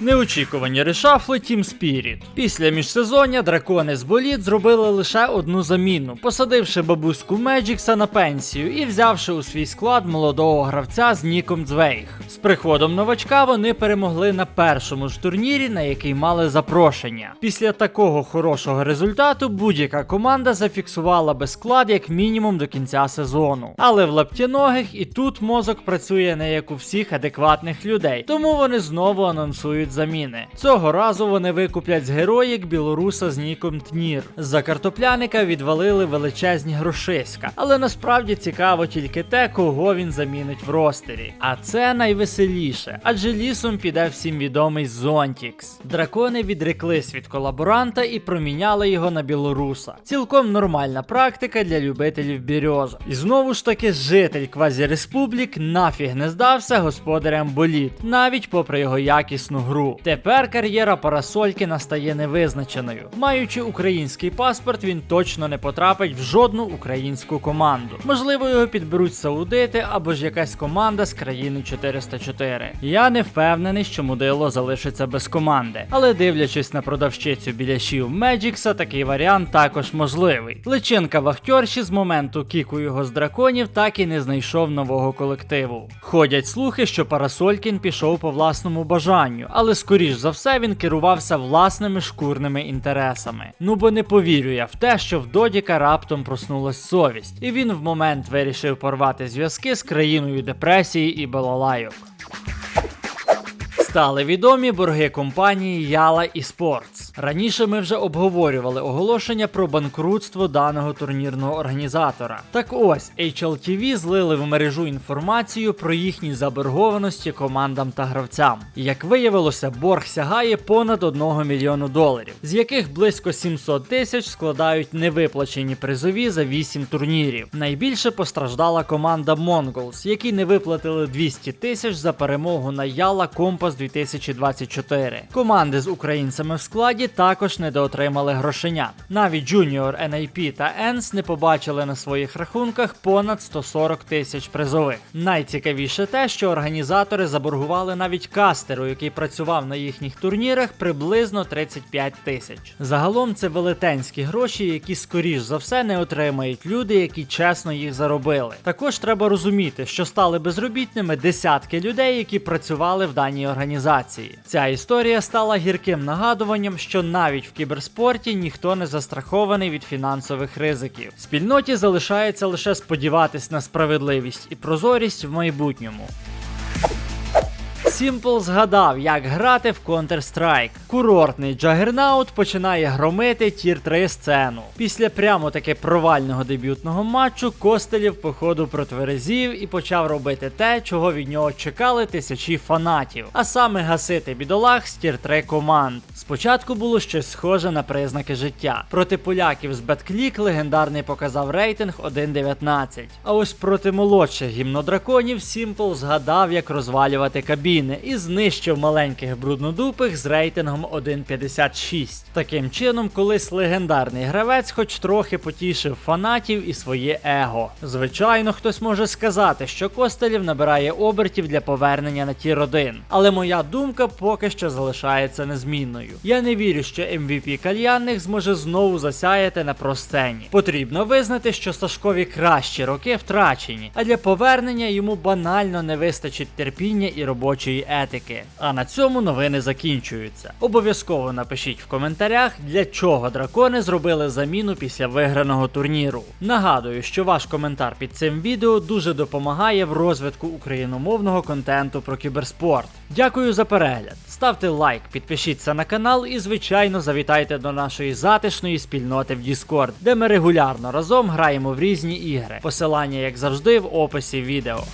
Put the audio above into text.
Неочікувані решафли Team Spirit. Після міжсезоння дракони з боліт зробили лише одну заміну, посадивши бабуську Меджікса на пенсію і взявши у свій склад молодого гравця з Ніком Дзвейх. З приходом новачка вони перемогли на першому ж турнірі, на який мали запрошення. Після такого хорошого результату будь-яка команда зафіксувала би склад як мінімум до кінця сезону. Але в лаптяногих і тут мозок працює не як у всіх адекватних людей, тому вони знову анонсують заміни. Цього разу вони викуплять з героїк білоруса з ніком Тнір. За картопляника відвалили величезні грошиська, але насправді цікаво тільки те, кого він замінить в ростері. А це найвеселіше, адже лісом піде всім відомий Зонтікс. Дракони відреклись від колаборанта і проміняли його на білоруса. Цілком нормальна практика для любителів бірьозу. І знову ж таки, житель квазіреспублік нафіг не здався господарям боліт, навіть попри його якісну гру. Тепер кар'єра парасольки настає невизначеною. Маючи український паспорт, він точно не потрапить в жодну українську команду. Можливо, його підберуть саудити або ж якась команда з країни 404. Я не впевнений, що мудило залишиться без команди, але дивлячись на продавщицю біляшів Меджікса, такий варіант також можливий. Личинка вахтерші з моменту кіку його з драконів так і не знайшов нового колективу. Ходять слухи, що Парасолькін пішов по власному бажанню, але скоріш за все він керувався власними шкурними інтересами. Ну бо не повірю я в те, що в Додіка раптом проснулась совість, і він в момент вирішив порвати зв'язки з країною депресії і балалайок. Стали відомі борги компанії Яла і Sports. Раніше ми вже обговорювали оголошення про банкрутство даного турнірного організатора. Так ось HLTV злили в мережу інформацію про їхні заборгованості командам та гравцям. Як виявилося, борг сягає понад 1 мільйону доларів, з яких близько 700 тисяч складають невиплачені призові за 8 турнірів. Найбільше постраждала команда Mongols, які не виплатили 200 тисяч за перемогу на Яла Компас 2024. Команди з українцями в складі також недоотримали грошенят. Навіть Junior, NIP та ENS не побачили на своїх рахунках понад 140 тисяч призових. Найцікавіше те, що організатори заборгували навіть кастеру, який працював на їхніх турнірах, приблизно 35 тисяч. Загалом це велетенські гроші, які скоріш за все не отримають люди, які чесно їх заробили. Також треба розуміти, що стали безробітними десятки людей, які працювали в даній організації. Ця історія стала гірким нагадуванням, що навіть в кіберспорті ніхто не застрахований від фінансових ризиків. Спільноті залишається лише сподіватись на справедливість і прозорість в майбутньому. Simple згадав, як грати в Counter-Strike. Курортний Джагернаут починає громити тір 3 сцену. Після прямо таки провального дебютного матчу Костелів походу протверезів і почав робити те, чого від нього чекали тисячі фанатів, а саме гасити бідолах з тір 3 команд. Спочатку було щось схоже на признаки життя. Проти поляків з Бетклік легендарний показав рейтинг 1.19. А ось проти молодших гімнодраконів Simple згадав, як розвалювати кабіни і знищив маленьких бруднодупих з рейтингом 1.56. Таким чином, колись легендарний гравець, хоч трохи потішив фанатів і своє его. Звичайно, хтось може сказати, що Костелів набирає обертів для повернення на тір 1. Але моя думка поки що залишається незмінною. Я не вірю, що MVP кальянних зможе знову засяяти на просцені. Потрібно визнати, що Сашкові кращі роки втрачені, а для повернення йому банально не вистачить терпіння і робочої етики. А на цьому новини закінчуються. Обов'язково напишіть в коментарях, для чого дракони зробили заміну після виграного турніру. Нагадую, що ваш коментар під цим відео дуже допомагає в розвитку україномовного контенту про кіберспорт. Дякую за перегляд. Ставте лайк, підпишіться на канал і, звичайно, завітайте до нашої затишної спільноти в Discord, де ми регулярно разом граємо в різні ігри. Посилання, як завжди, в описі відео.